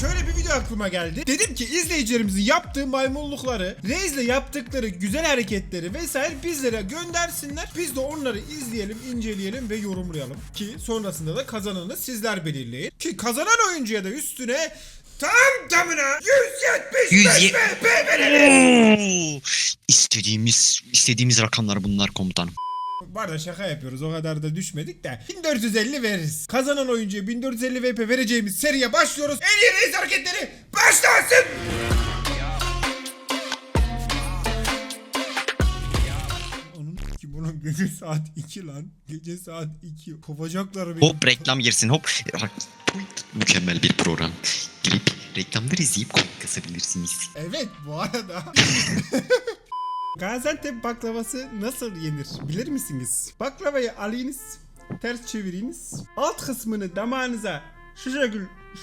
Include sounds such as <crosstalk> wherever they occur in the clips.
şöyle bir video aklıma geldi. Dedim ki izleyicilerimizin yaptığı maymunlukları, Reis'le yaptıkları güzel hareketleri vesaire bizlere göndersinler. Biz de onları izleyelim, inceleyelim ve yorumlayalım. Ki sonrasında da kazananı sizler belirleyin. Ki kazanan oyuncuya da üstüne tam tamına 175 170 VP verelim. Oo! İstediğimiz istediğimiz rakamlar bunlar komutanım. Bu arada şaka yapıyoruz o kadar da düşmedik de 1450 veririz. Kazanan oyuncuya 1450 VP vereceğimiz seriye başlıyoruz. En iyi reis hareketleri başlasın. Bunun gece saat 2 lan. Gece saat 2. Kovacaklar beni. Hop reklam girsin hop. Mükemmel bir program. Girip reklamları izleyip komik kasabilirsiniz. Evet bu arada. <laughs> Gaziantep baklavası nasıl yenir bilir misiniz? Baklavayı alınız, ters çeviriniz. Alt kısmını damağınıza şu şekil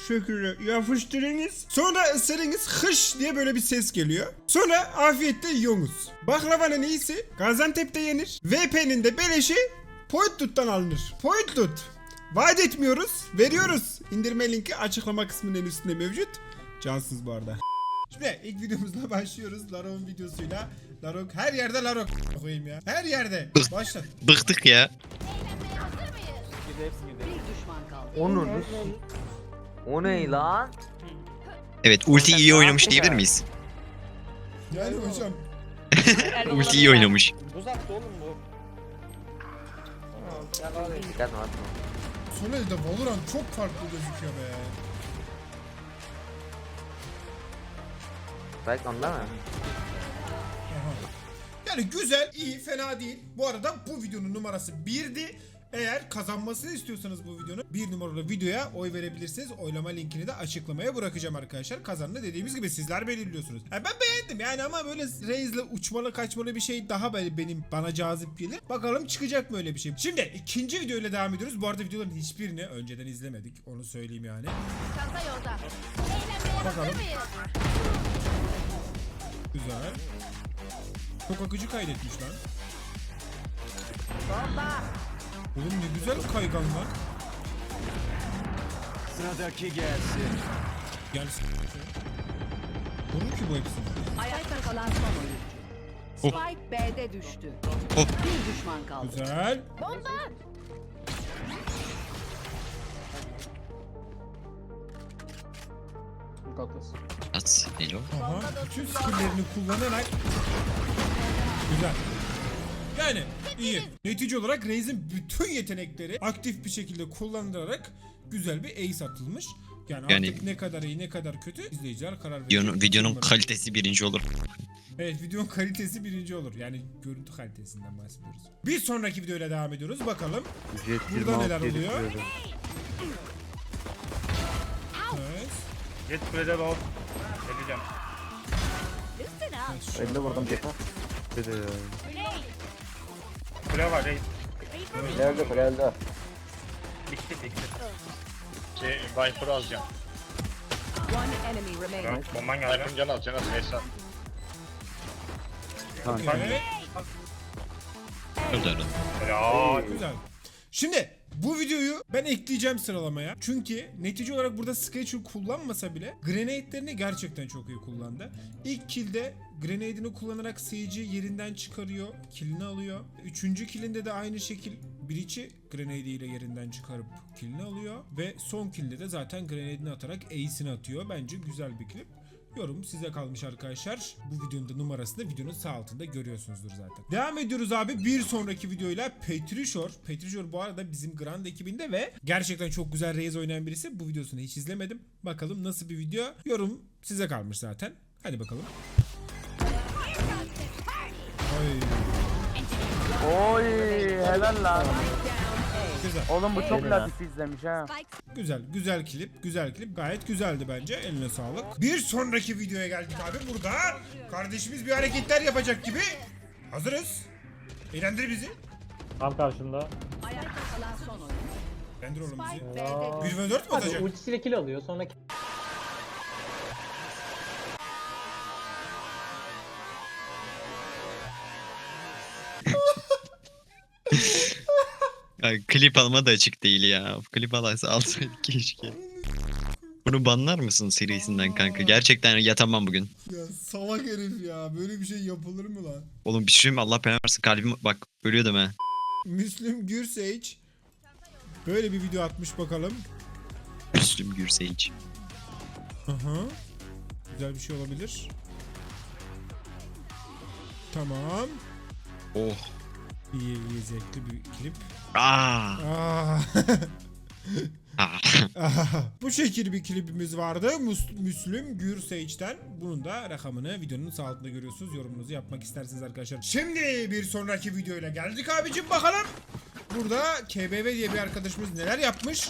şekilde yapıştırınız. Sonra ısırınız hış diye böyle bir ses geliyor. Sonra afiyetle yiyorsunuz. Baklavanın iyisi Gaziantep'te yenir. VP'nin de beleşi Pointloot'tan alınır. Pointloot. Vaat etmiyoruz, veriyoruz. İndirme linki açıklama kısmının üstünde mevcut. Cansız bu arada. Şimdi ilk videomuzla başlıyoruz. Larok'un videosuyla. Larok her yerde Larok koyayım ya. Her yerde. Başla. Bıktık ya. Onun O ne lan? Evet ulti iyi oynamış diyebilir miyiz? Yani hocam. <laughs> Ulti iyi oynamış. Uzaktı oğlum bu. Tamam, ya Dikkat atma. Son elde Valorant çok farklı gözüküyor be. Belki onda mı? Yani güzel, iyi, fena değil. Bu arada bu videonun numarası 1'di. Eğer kazanmasını istiyorsanız bu videonun bir numaralı videoya oy verebilirsiniz. Oylama linkini de açıklamaya bırakacağım arkadaşlar. Kazanını dediğimiz gibi sizler belirliyorsunuz. Ha, ben beğendim yani ama böyle Reis'le uçmalı kaçmalı bir şey daha böyle benim bana cazip gelir. Bakalım çıkacak mı öyle bir şey. Şimdi ikinci videoyla devam ediyoruz. Bu arada videoların hiçbirini önceden izlemedik. Onu söyleyeyim yani. Çanta yolda. Eğlenmeye Bakalım. hazır mıyız? Güzel. Çok akıcı kaydetmiş lan. Oğlum ne güzel kaygan lan. Sıradaki gelsin. Gelsin. Vurur ki bu hepsini. Ayakta kalan son oyuncu. Oh. Spike B'de düştü. Oh. Bir düşman kaldı. Güzel. Bomba. At. Aha. Bütün skilllerini kullanarak. Güzel. Yani iyi. Netice olarak Reis'in bütün yetenekleri aktif bir şekilde kullanılarak güzel bir ace atılmış. Yani, Yani- artık ne kadar iyi ne kadar kötü izleyiciler karar verecek. Videonun, videonun kalitesi birinci olur. Evet videonun kalitesi birinci olur. Yani görüntü kalitesinden bahsediyoruz. Bir sonraki videoyla devam ediyoruz. Bakalım. Jet Burada neler oluyor? Evet. Jet kulede low. Geleceğim. Listen up. Evet, şu- vurdum Jet'e. Kule var reis. Geldi geldi. Bitti bitti. Şey, Viper'ı alacağım. One enemy remaining. Bomban geldi. Viper'ın canı al, canı al. Neyse. Evet. Öldü öldü. Helal. Güzel. Şimdi bu videoyu ben ekleyeceğim sıralamaya. Çünkü netice olarak burada Sketcher kullanmasa bile grenade'lerini gerçekten çok iyi kullandı. İlk kill'de grenade'ini kullanarak seyirci yerinden çıkarıyor, killini alıyor. Üçüncü killinde de aynı şekil Breach'i grenade ile yerinden çıkarıp killini alıyor. Ve son kill'de de zaten grenade'ini atarak ace'ini atıyor. Bence güzel bir klip. Yorum size kalmış arkadaşlar. Bu videonun da numarasını da videonun sağ altında görüyorsunuzdur zaten. Devam ediyoruz abi bir sonraki videoyla Petrishor. Petrishor bu arada bizim Grand ekibinde ve gerçekten çok güzel Reis oynayan birisi. Bu videosunu hiç izlemedim. Bakalım nasıl bir video. Yorum size kalmış zaten. Hadi bakalım. Oy, Oy helal lan. güzel. Oğlum bu çok latif izlemiş ha. Güzel, güzel klip, güzel klip. Gayet güzeldi bence. Eline sağlık. Bir sonraki videoya geldik abi. Burada kardeşimiz bir hareketler yapacak gibi. Hazırız. Eğlendir bizi. Tam karşında. Ayakta kalan son oyuncu. Eğlendir oğlum bizi. Spike B'de 1 ve 4 mü atacak? ultisiyle kill alıyor. Sonra Ya, klip alma da açık değil ya. Klip alaysa alsaydık <laughs> keşke. Bunu banlar mısın serisinden kanka? Gerçekten yatamam bugün. Ya salak herif ya. Böyle bir şey yapılır mı lan? Oğlum bir şey mi? Allah belanı versin. Kalbim bak ölüyordum ha. Müslüm Gürseç böyle bir video atmış bakalım. Müslüm Gürseyic. Aha. Güzel bir şey olabilir. Tamam. Oh. İyi iyi zevkli bir klip. Aa. Aa. <laughs> Bu şekil bir klibimiz vardı. Mus- Müslüm Gürseç'ten. Bunun da rakamını videonun sağ altında görüyorsunuz. Yorumunuzu yapmak isterseniz arkadaşlar. Şimdi bir sonraki videoyla geldik abicim bakalım. Burada KBV diye bir arkadaşımız neler yapmış.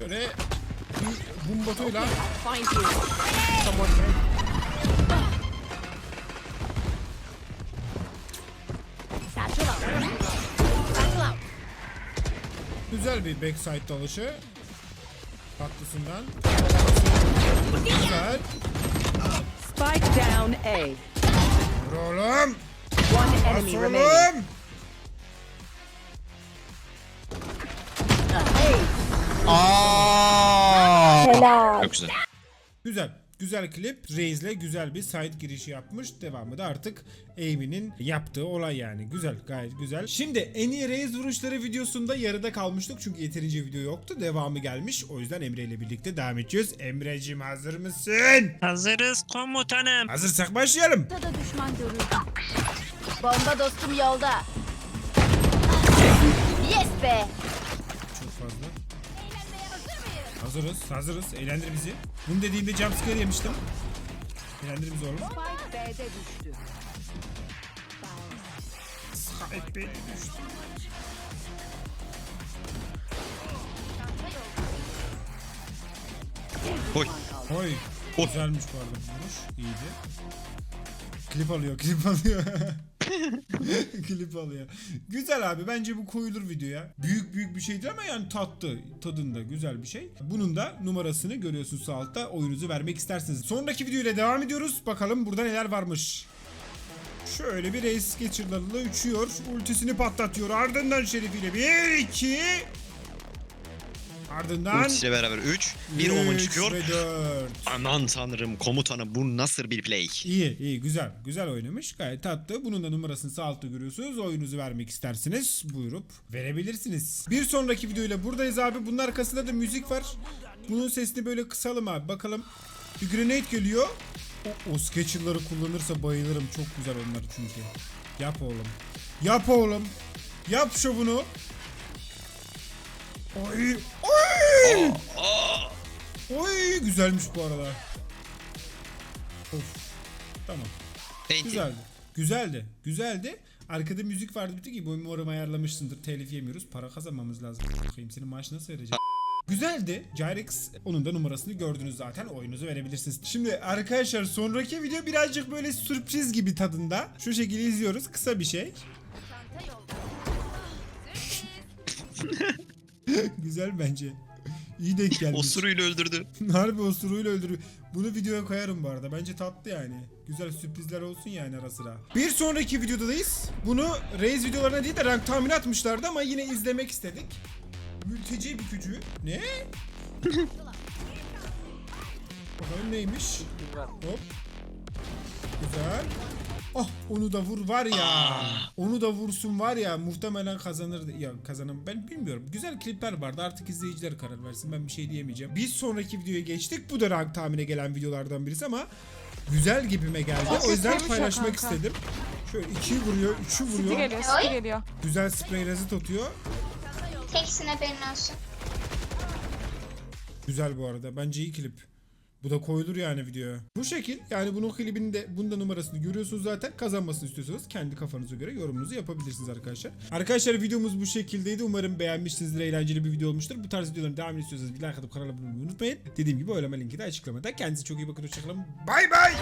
Böyle bir bumbotuyla Find you. Güzel bir backside dalışı. Tatlısından. Güzel. Spike down A. Vur oğlum. One enemy remaining. oğlum. Çok güzel. Güzel. Güzel klip. Reis'le güzel bir side girişi yapmış. Devamı da artık Amy'nin yaptığı olay yani. Güzel. Gayet güzel. Şimdi en iyi Reis vuruşları videosunda yarıda kalmıştık. Çünkü yeterince video yoktu. Devamı gelmiş. O yüzden Emre ile birlikte devam edeceğiz. Emre'cim hazır mısın? Hazırız komutanım. Hazırsak başlayalım. Burada düşman görüldü. Bomba dostum yolda. Yes be. Hazırız. Hazırız. Eğlendir bizi. Bunu dediğimde jumpscare yemiştim. Eğlendir bizi oğlum. Spike B'de düştü. Sahip beni düştü. Oy. Oy. Güzelmiş bu arada vuruş. İyiydi. Klip alıyor, klip alıyor. <laughs> <laughs> klip alıyor. Güzel abi bence bu koyulur videoya. Büyük büyük bir şeydi ama yani tatlı. Tadında güzel bir şey. Bunun da numarasını görüyorsunuz sağ altta. Oyunuzu vermek isterseniz. Sonraki videoyla devam ediyoruz. Bakalım burada neler varmış. Şöyle bir reis geçirlerle uçuyor. Ultisini patlatıyor. Ardından şerifiyle 1 2 Ardından Ultisiyle beraber 3. Bir omun üç çıkıyor. ve dört. Aman tanrım komutanım bu nasıl bir play? İyi iyi güzel güzel oynamış. Gayet tatlı. Bunun da numarasını sağ altta görüyorsunuz. Oyunuzu vermek isterseniz buyurup verebilirsiniz. Bir sonraki videoyla buradayız abi. Bunun arkasında da müzik var. Bunun sesini böyle kısalım abi. Bakalım. Bir grenade geliyor. O, o sketcher'ları kullanırsa bayılırım. Çok güzel onlar çünkü. Yap oğlum. Yap oğlum. Yap şovunu Oy oy Oy güzelmiş bu arada Of Tamam you. Güzeldi. Güzeldi. Güzeldi. Arkada müzik vardı bir ki bu umarım ayarlamışsındır. Telif yemiyoruz. Para kazanmamız lazım. Bakayım senin maaş nasıl verecek? Güzeldi. Gyrex onun da numarasını gördünüz zaten. Oyunuzu verebilirsiniz. Şimdi arkadaşlar sonraki video birazcık böyle sürpriz gibi tadında. Şu şekilde izliyoruz. Kısa bir şey. <laughs> <laughs> Güzel bence. İyi denk gelmiş. Osuruyla öldürdü. <laughs> Harbi osuruyla öldürüyor. Bunu videoya koyarım bu arada. Bence tatlı yani. Güzel sürprizler olsun yani ara sıra. Bir sonraki videodayız. Bunu Reis videolarına değil de rank tahmini atmışlardı ama yine izlemek istedik. Mülteci bükücü. Ne? <laughs> Bakalım neymiş? Hop. Güzel. Ah onu da vur var ya. Onu da vursun var ya muhtemelen kazanır. Ya kazanan ben bilmiyorum. Güzel klipler vardı. Artık izleyiciler karar versin. Ben bir şey diyemeyeceğim. Biz sonraki videoya geçtik. Bu da rank tahmine gelen videolardan birisi ama güzel gibime geldi. O yüzden paylaşmak istedim. Şöyle 2'yi vuruyor, 3'ü vuruyor. geliyor, City geliyor. Güzel sprey rezit atıyor. Teksin haberin olsun. Güzel bu arada. Bence iyi klip. Bu da koyulur yani videoya. Bu şekil yani bunun klibinin de bunda numarasını görüyorsunuz zaten. Kazanmasını istiyorsanız kendi kafanıza göre yorumunuzu yapabilirsiniz arkadaşlar. Arkadaşlar videomuz bu şekildeydi. Umarım beğenmişsinizdir. Eğlenceli bir video olmuştur. Bu tarz videoların devamını istiyorsanız bir like atıp kanala abone olmayı unutmayın. Dediğim gibi oylama linki de açıklamada. Kendinize çok iyi bakın. Hoşçakalın. Bay bay.